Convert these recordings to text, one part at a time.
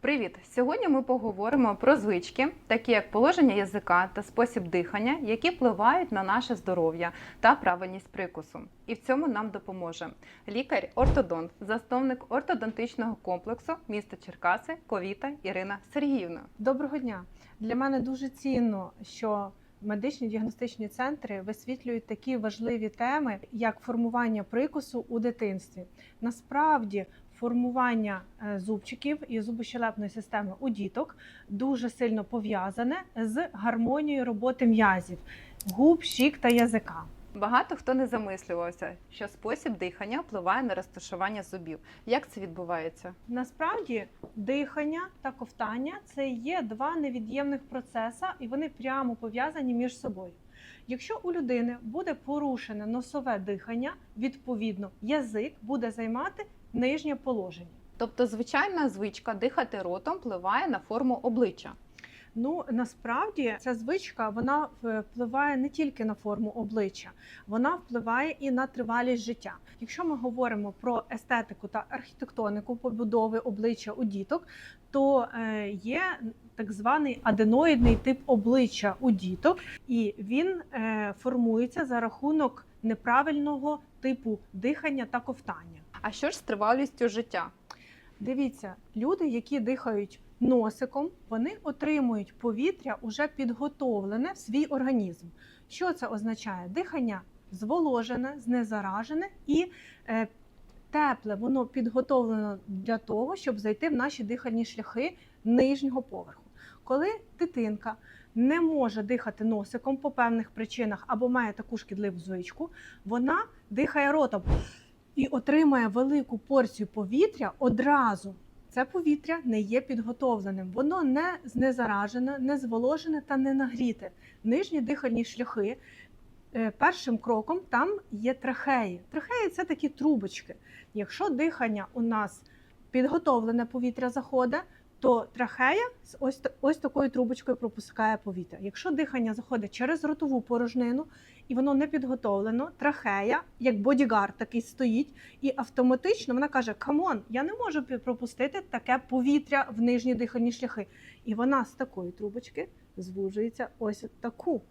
Привіт! Сьогодні ми поговоримо про звички, такі як положення язика та спосіб дихання, які впливають на наше здоров'я та правильність прикусу. І в цьому нам допоможе лікар-ортодонт, засновник ортодонтичного комплексу міста Черкаси Ковіта Ірина Сергіївна. Доброго дня! Для мене дуже цінно, що медичні діагностичні центри висвітлюють такі важливі теми, як формування прикусу у дитинстві. Насправді, формування е, зубчиків і зубощелепної системи у діток дуже сильно пов'язане з гармонією роботи м'язів губ, щік та язика. Багато хто не замислювався, що спосіб дихання впливає на розташування зубів. Як це відбувається? Насправді дихання та ковтання це є два невід'ємних процеси, і вони прямо пов'язані між собою. Якщо у людини буде порушене носове дихання, відповідно язик буде займати нижнє положення. Тобто, звичайна звичка дихати ротом впливає на форму обличчя. Ну насправді ця звичка вона впливає не тільки на форму обличчя, вона впливає і на тривалість життя. Якщо ми говоримо про естетику та архітектонику побудови обличчя у діток, то е, є так званий аденоїдний тип обличчя у діток, і він е, формується за рахунок неправильного типу дихання та ковтання. А що ж з тривалістю життя? Дивіться, люди, які дихають носиком, вони отримують повітря уже підготовлене в свій організм. Що це означає? Дихання зволожене, знезаражене і е, тепле, воно підготовлено для того, щоб зайти в наші дихальні шляхи нижнього поверху. Коли дитинка не може дихати носиком по певних причинах або має таку шкідливу звичку, вона дихає ротом і отримає велику порцію повітря одразу. Це повітря не є підготовленим, воно не знезаражене, не зволожене та не нагріте. Нижні дихальні шляхи. Е, Першим кроком там є трахеї. Трахеї це такі трубочки. Якщо дихання у нас підготовлене повітря заходить, то трахея з ось, ось такою трубочкою пропускає повітря. Якщо дихання заходить через ротову порожнину і воно не підготовлено, трахея, як бодігард такий стоїть, і автоматично вона каже: Камон, я не можу пропустити таке повітря в нижні дихальні шляхи. І вона з такої трубочки звужується ось таку.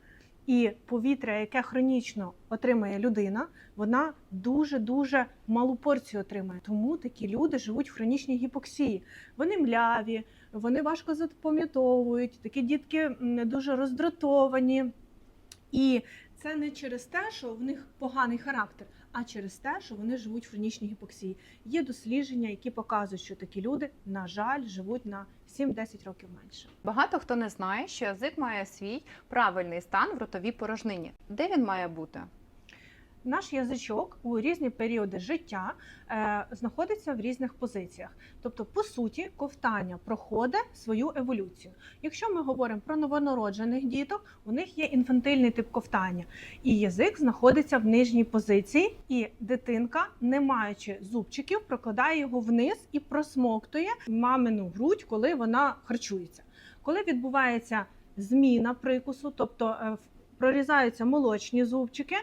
І повітря, яке хронічно отримає людина, вона дуже дуже малу порцію отримає. Тому такі люди живуть в хронічній гіпоксії. Вони мляві, вони важко запам'ятовують. Такі дітки дуже роздратовані. І це не через те, що в них поганий характер, а через те, що вони живуть в хронічній гіпоксії. Є дослідження, які показують, що такі люди, на жаль, живуть на 7-10 років менше. Багато хто не знає, що язик має свій правильний стан в ротовій порожнині. Де він має бути? Наш язичок у різні періоди життя е, знаходиться в різних позиціях. Тобто, по суті, ковтання проходить свою еволюцію. Якщо ми говоримо про новонароджених діток, у них є інфантильний тип ковтання, і язик знаходиться в нижній позиції, і дитинка, не маючи зубчиків, прокладає його вниз і просмоктує мамину грудь, коли вона харчується. Коли відбувається зміна прикусу, тобто е, прорізаються молочні зубчики,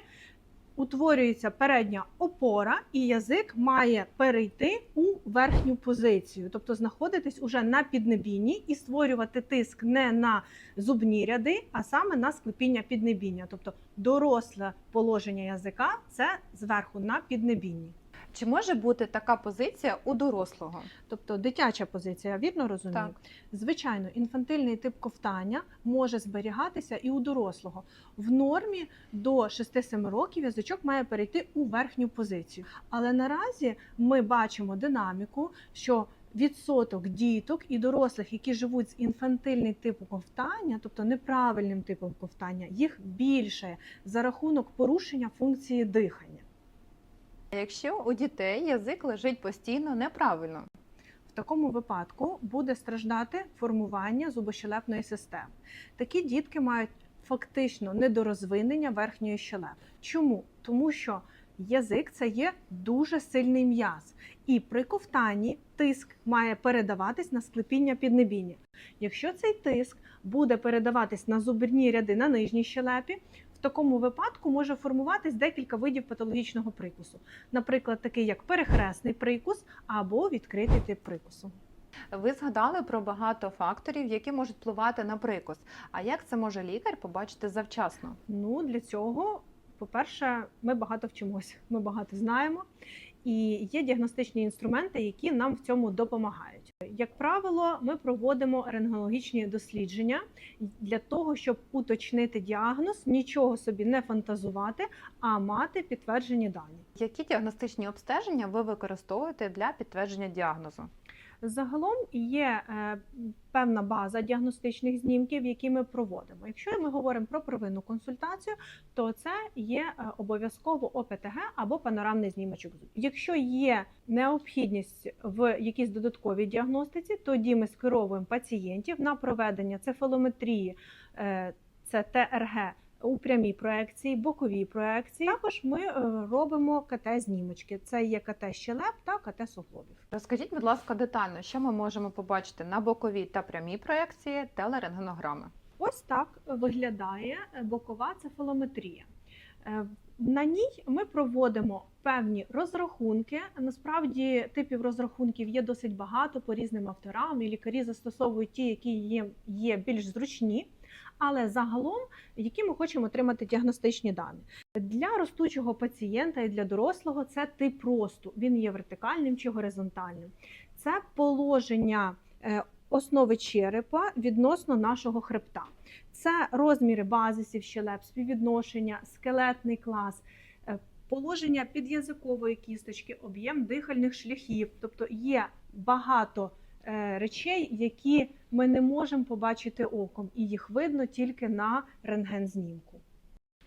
утворюється передня опора, і язик має перейти у верхню позицію, тобто знаходитись уже на піднебінні і створювати тиск не на зубні ряди, а саме на склепіння піднебіння. Тобто доросле положення язика це зверху на піднебінні. Чи може бути така позиція у дорослого? Тобто дитяча позиція, я вірно розумію? Так. Звичайно, інфантильний тип ковтання може зберігатися і у дорослого. В нормі до 6-7 років язичок має перейти у верхню позицію. Але наразі ми бачимо динаміку, що відсоток діток і дорослих, які живуть з інфантильним типом ковтання, тобто неправильним типом ковтання, їх більше за рахунок порушення функції дихання. Якщо у дітей язик лежить постійно неправильно, В такому випадку буде страждати формування зубощелепної системи. Такі дітки мають фактично недорозвинення верхньої щелепи. Чому? Тому що язик це є дуже сильний м'яз, і при ковтанні тиск має передаватись на склепіння піднебіння. Якщо цей тиск буде передаватись на зубні ряди на нижній щелепі, такому випадку може формуватись декілька видів патологічного прикусу, наприклад, такий як перехресний прикус або відкритий тип прикусу. Ви згадали про багато факторів, які можуть впливати на прикус. А як це може лікар побачити завчасно? Ну, для цього, по-перше, ми багато вчимося, ми багато знаємо, і є діагностичні інструменти, які нам в цьому допомагають. Як правило, ми проводимо рентгенологічні дослідження для того, щоб уточнити діагноз, нічого собі не фантазувати, а мати підтверджені дані. Які діагностичні обстеження ви використовуєте для підтвердження діагнозу? Загалом є е, певна база діагностичних знімків, які ми проводимо. Якщо ми говоримо про первинну консультацію, то це є е, обов'язково ОПТГ або панорамний знімочок. Якщо є необхідність в якійсь додатковій діагностиці, тоді ми скеровуємо пацієнтів на проведення цефалометрії, е, це ТРГ. У прямій проекції, боковій проекції також ми е, робимо КТ-знімочки. Це є КТ щелеп та КТ суглобів. Розкажіть, будь ласка, детально, що ми можемо побачити на боковій та прямій проекції телерентгенограми. Ось так виглядає е, бокова цефалометрія. Е, На ній ми проводимо певні розрахунки. Насправді типів розрахунків є досить багато по різним авторам, і лікарі застосовують ті, які є, є більш зручні. Але загалом, які ми хочемо отримати діагностичні дані для ростучого пацієнта і для дорослого, це тип росту. Він є вертикальним чи горизонтальним. Це положення е, основи черепа відносно нашого хребта. Це розміри базисів щелеп, співвідношення, скелетний клас, е, положення під'язикової кісточки, об'єм дихальних шляхів. Тобто є багато речей, які ми не можемо побачити оком, і їх видно тільки на рентген-знімку.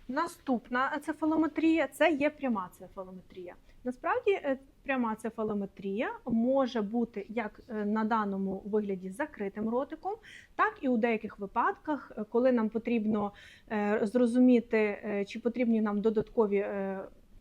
Наступна цефалометрія це є пряма цефалометрія. Насправді, е, пряма цефалометрія може бути як е, на даному вигляді закритим ротиком, так і у деяких випадках, е, коли нам потрібно е, зрозуміти, е, чи потрібні нам додаткові е,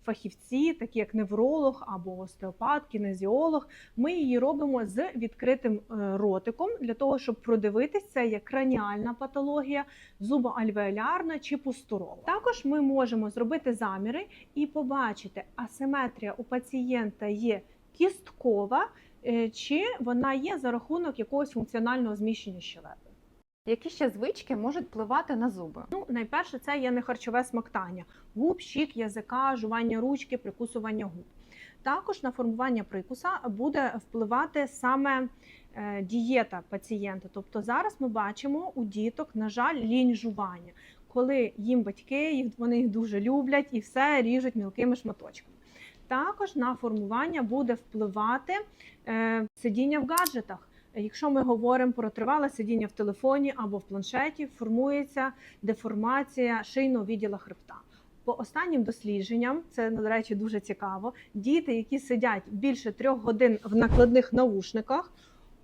фахівці, такі як невролог або остеопат, кінезіолог, ми її робимо з відкритим е, ротиком для того, щоб продивитися, як краніальна патологія, зубоальвеолярна чи пустурова. Також ми можемо зробити заміри і побачити, асиметрія у пацієнта є кісткова, е, чи вона є за рахунок якогось функціонального зміщення щелепи. Які ще звички можуть впливати на зуби? Ну, найперше, це є нехарчове смоктання губ, щік, язика, жування ручки, прикусування губ. Також на формування прикуса буде впливати саме е, дієта пацієнта. Тобто зараз ми бачимо у діток, на жаль, лінь жування, коли їм батьки вони їх дуже люблять і все ріжуть мілкими шматочками. Також на формування буде впливати е, сидіння в гаджетах. Якщо ми говоримо про тривале сидіння в телефоні або в планшеті, формується деформація шийного відділа хребта. По останнім дослідженням, це до речі дуже цікаво. Діти, які сидять більше трьох годин в накладних наушниках,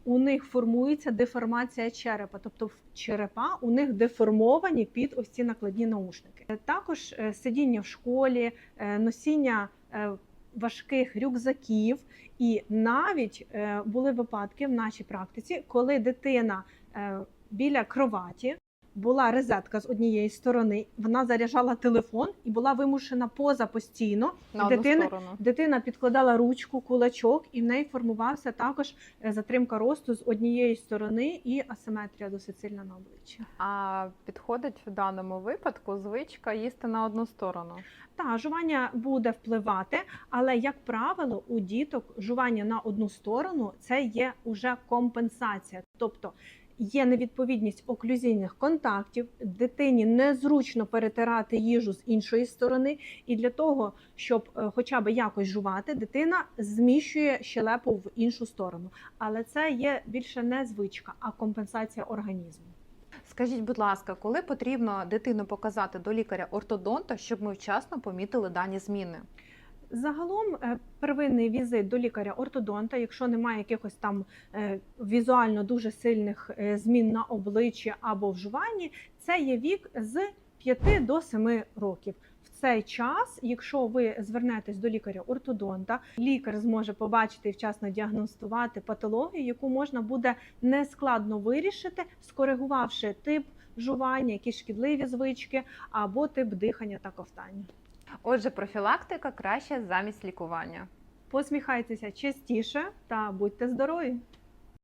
у них формується деформація черепа, тобто черепа у них деформовані під ось ці накладні наушники. Також е, сидіння в школі, е, носіння е, важких рюкзаків, і навіть е, були випадки в нашій практиці, коли дитина е, біля кроваті була розетка з однієї сторони, вона заряджала телефон і була вимушена поза постійно. На одну Дитина- сторону. Дитина підкладала ручку, кулачок, і в неї формувався також е, затримка росту з однієї сторони і асиметрія досить сильна на обличчі. А підходить в даному випадку звичка їсти на одну сторону. Та жування буде впливати, але як правило, у діток жування на одну сторону це є уже компенсація, тобто. Є невідповідність оклюзійних контактів, дитині незручно перетирати їжу з іншої сторони, і для того, щоб е, хоча б якось жувати, дитина зміщує щелепу в іншу сторону. Але це є більше не звичка, а компенсація організму. Скажіть, будь ласка, коли потрібно дитину показати до лікаря-ортодонта, щоб ми вчасно помітили дані зміни? Загалом е, первинний візит до лікаря-ортодонта, якщо немає якихось там е, візуально дуже сильних е, змін на обличчі або в жуванні, це є вік з 5 до 7 років. В цей час, якщо ви звернетесь до лікаря-ортодонта, лікар зможе побачити і вчасно діагностувати патологію, яку можна буде нескладно вирішити, скоригувавши тип жування, якісь шкідливі звички або тип дихання та ковтання. Отже, профілактика краще замість лікування. Посміхайтеся частіше та будьте здорові!